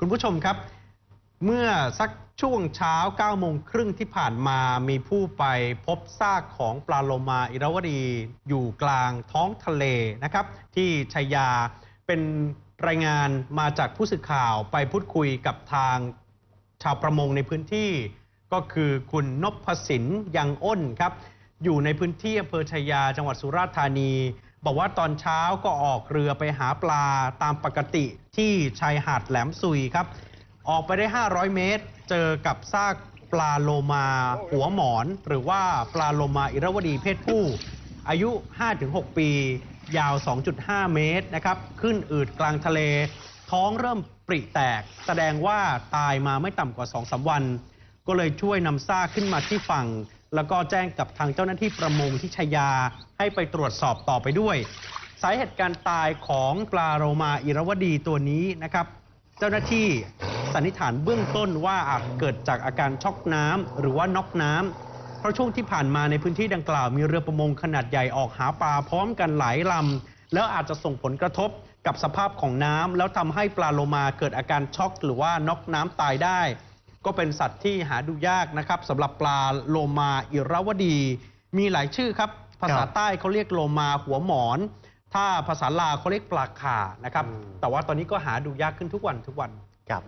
คุณผู้ชมครับ เมื่อสักช่วงเช้า9โมงครึ่งที่ผ่านมามีผู้ไปพบซากของปลาโลมาอิราวดีอยู่กลางท้องทะเลนะครับ ที่ชัยยาเป็นรายงานมาจากผู้สื่อข่าวไปพูดคุยกับทางชาวประมงในพื้นที่ ก็คือคุณนพสินยังอ้นครับ อยู่ในพื้นที่อำเภอชัยยาจังหวัดสุราษฎร์ธานี บอกว่าตอนเช้าก็ออกเรือไปหาปลาตามปกติที่ชายหาดแหลมซุยครับ ออกไปได้ 500 เมตร เจอกับซากปลาโลมาหัวหมอน หรือว่าปลาโลมาอิรวดีเพศผู้ อายุ 5-6 ปี ยาว 2.5 เมตรนะครับ ขึ้นอืดกลางทะเล ท้องเริ่มปริแตก แสดงว่าตายมาไม่ต่ำกว่า 2-3 วัน ก็เลยช่วยนำซากขึ้นมาที่ฝั่ง แล้วก็แจ้งกับทางเจ้าหน้าที่ประมงที่ชายาให้ไปตรวจสอบต่อไปด้วย สาเหตุการตายของปลาโลมาอิรวดีตัวนี้นะครับ เจ้าหน้าที่สันนิษฐานเบื้องต้นว่าอาจเกิดจากอาการช็อกน้ำหรือว่าน็อกน้ำเพราะช่วงที่ผ่านมาในพื้นที่ดังกล่าวมีเรือประมงขนาดใหญ่ออกหาปลาพร้อมกันหลายลำแล้วอาจจะส่งผลกระทบกับสภาพของน้ำแล้วทำให้ปลาโลมาเกิดอาการช็อกหรือว่าน็อกน้ำตายได้ ก็เป็นสัตว์ที่หาดูยากนะครับสำหรับปลาโลมาอิราวดี มีหลายชื่อครับ ภาษาใต้เขาเรียกโลมาหัวหมอน ถ้าภาษาลาวเขาเรียกปลาข่านะครับอืมแต่ว่าตอนนี้ก็หาดูยากขึ้นทุกวันทุกวัน ครับ